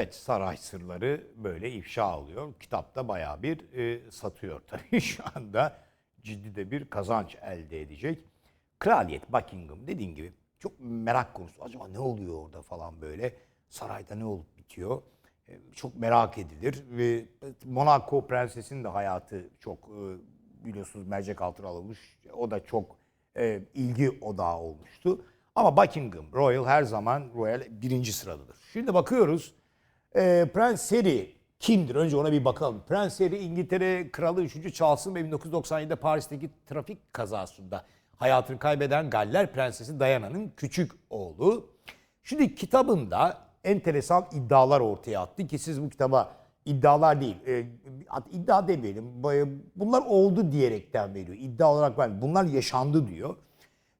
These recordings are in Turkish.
Evet, saray sırları böyle ifşa oluyor. Kitapta bayağı bir e, satıyor tabii şu anda. Ciddi de bir kazanç elde edecek. Kraliyet Buckingham dediğin gibi çok merak konusu. Acaba ne oluyor orada falan böyle. Sarayda ne olup bitiyor. E, çok merak edilir. Ve Monaco prensesinin de hayatı çok e, biliyorsunuz mercek altına alınmış. O da çok e, ilgi odağı olmuştu. Ama Buckingham Royal her zaman Royal birinci sıradadır. Şimdi bakıyoruz. Ee, Prens Harry kimdir? Önce ona bir bakalım. Prens Harry İngiltere Kralı 3. Charles'ın ve 1997'de Paris'teki trafik kazasında hayatını kaybeden Galler Prensesi Diana'nın küçük oğlu. Şimdi kitabında enteresan iddialar ortaya attı ki siz bu kitaba iddialar değil, e, iddia demeyelim. Bunlar oldu diyerekten veriyor. İddia olarak ben bunlar yaşandı diyor.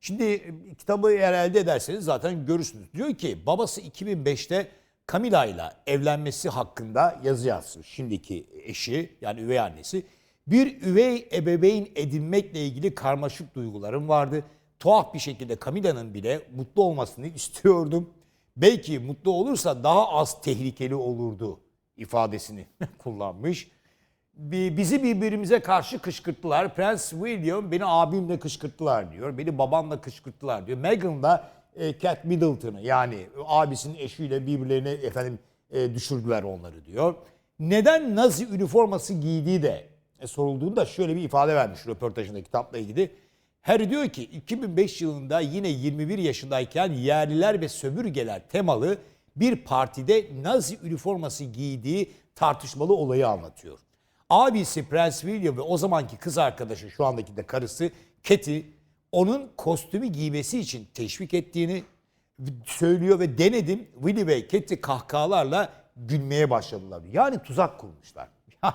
Şimdi e, kitabı eğer elde ederseniz zaten görürsünüz. Diyor ki babası 2005'te Camilla ile evlenmesi hakkında yazı yazmış. Şimdiki eşi yani üvey annesi. Bir üvey ebeveyn edinmekle ilgili karmaşık duygularım vardı. Tuhaf bir şekilde Camilla'nın bile mutlu olmasını istiyordum. Belki mutlu olursa daha az tehlikeli olurdu ifadesini kullanmış. Bi- Bizi birbirimize karşı kışkırttılar. Prens William beni abimle kışkırttılar diyor. Beni babamla kışkırttılar diyor. Meghan da e, Kate Middleton'ı yani abisinin eşiyle birbirlerine efendim e, düşürdüler onları diyor. Neden Nazi üniforması giydiği de e, sorulduğunda şöyle bir ifade vermiş röportajında kitapla ilgili. Harry diyor ki 2005 yılında yine 21 yaşındayken yerliler ve sömürgeler temalı bir partide Nazi üniforması giydiği tartışmalı olayı anlatıyor. Abisi Prens William ve o zamanki kız arkadaşı şu andaki de karısı Katie onun kostümü giymesi için teşvik ettiğini söylüyor ve denedim. Willy ve Katie kahkahalarla gülmeye başladılar. Yani tuzak kurmuşlar.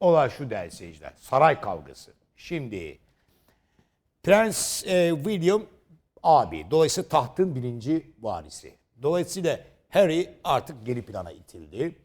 Olay şu değerli seyirciler. Saray kavgası. Şimdi Prens e, William abi. Dolayısıyla tahtın birinci varisi. Dolayısıyla Harry artık geri plana itildi.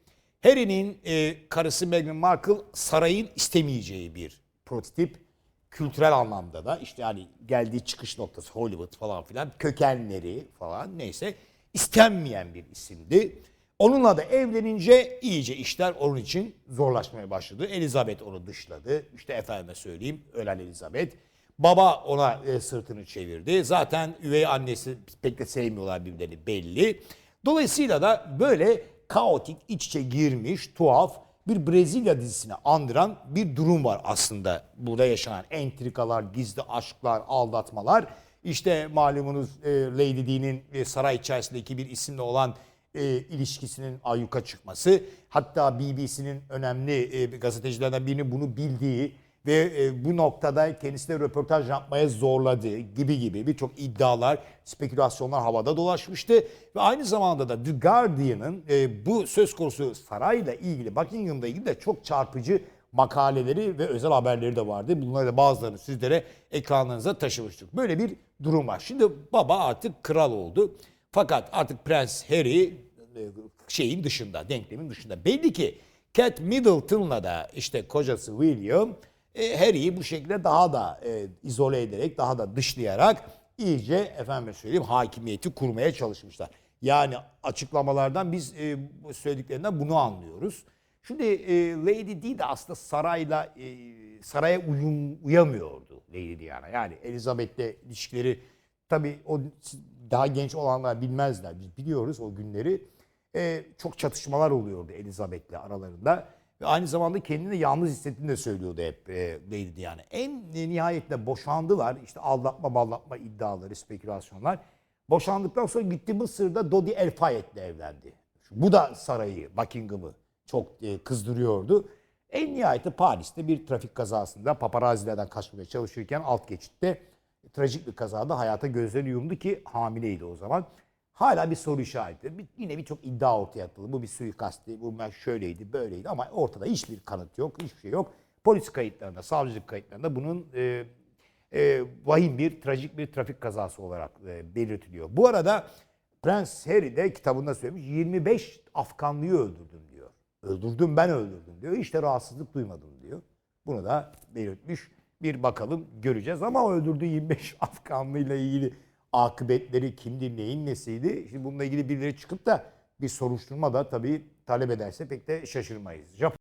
Harry'nin e, karısı Meghan Markle sarayın istemeyeceği bir prototip. Kültürel anlamda da işte yani geldiği çıkış noktası Hollywood falan filan kökenleri falan neyse istenmeyen bir isimdi. Onunla da evlenince iyice işler onun için zorlaşmaya başladı. Elizabeth onu dışladı. İşte efendime söyleyeyim ölen Elizabeth. Baba ona e, sırtını çevirdi. Zaten üvey annesi pek de sevmiyorlar birbirlerini belli. Dolayısıyla da böyle kaotik, iç içe girmiş, tuhaf bir Brezilya dizisine andıran bir durum var aslında. Burada yaşanan entrikalar, gizli aşklar, aldatmalar. İşte malumunuz e, Lady Di'nin e, saray içerisindeki bir isimle olan e, ilişkisinin ayyuka çıkması. Hatta BBC'nin önemli e, gazetecilerden birinin bunu bildiği ve e, bu noktada kendisine röportaj yapmaya zorladığı gibi gibi birçok iddialar, spekülasyonlar havada dolaşmıştı. Ve aynı zamanda da The Guardian'ın e, bu söz konusu sarayla ilgili, Buckingham'la ilgili de çok çarpıcı makaleleri ve özel haberleri de vardı. Bunları da bazılarını sizlere ekranlarınıza taşımıştık. Böyle bir durum var. Şimdi baba artık kral oldu. Fakat artık Prens Harry e, şeyin dışında, denklemin dışında. Belli ki Kate Middleton'la da işte kocası William e, Harry'i bu şekilde daha da e, izole ederek, daha da dışlayarak iyice efendim söyleyeyim hakimiyeti kurmaya çalışmışlar. Yani açıklamalardan biz e, söylediklerinden bunu anlıyoruz. Şimdi e, Lady Di de aslında sarayla e, saraya uyum, uyamıyordu Lady Diana. Yani Elizabeth'le ilişkileri tabii o daha genç olanlar bilmezler. Biz biliyoruz o günleri. E, çok çatışmalar oluyordu Elizabeth'le aralarında. Ve aynı zamanda kendini yalnız hissettiğini de söylüyordu hep e, Lady Diana. En nihayetinde boşandılar. İşte aldatma ballatma iddiaları, spekülasyonlar. Boşandıktan sonra gitti Mısır'da Dodi El Fayed'le evlendi. Bu da sarayı, Buckingham'ı çok e, kızdırıyordu. En nihayetinde Paris'te bir trafik kazasında paparazzilerden kaçmaya çalışırken alt geçitte trajik bir kazada hayata gözlerini yumdu ki hamileydi o zaman. Hala bir soru işareti. Bir, yine birçok iddia ortaya atıldı. Bu bir suikastti, bu şöyleydi, böyleydi ama ortada hiçbir kanıt yok, hiçbir şey yok. Polis kayıtlarında, savcılık kayıtlarında bunun e, e, vahim bir, trajik bir trafik kazası olarak e, belirtiliyor. Bu arada Prens Harry de kitabında söylemiş 25 Afganlıyı öldürdüm diyor. Öldürdüm ben öldürdüm diyor. İşte rahatsızlık duymadım diyor. Bunu da belirtmiş. Bir bakalım göreceğiz ama öldürdüğü 25 Afganlı ile ilgili akıbetleri kimdir, neyin nesiydi? Şimdi bununla ilgili birileri çıkıp da bir soruşturma da tabii talep ederse pek de şaşırmayız. Japon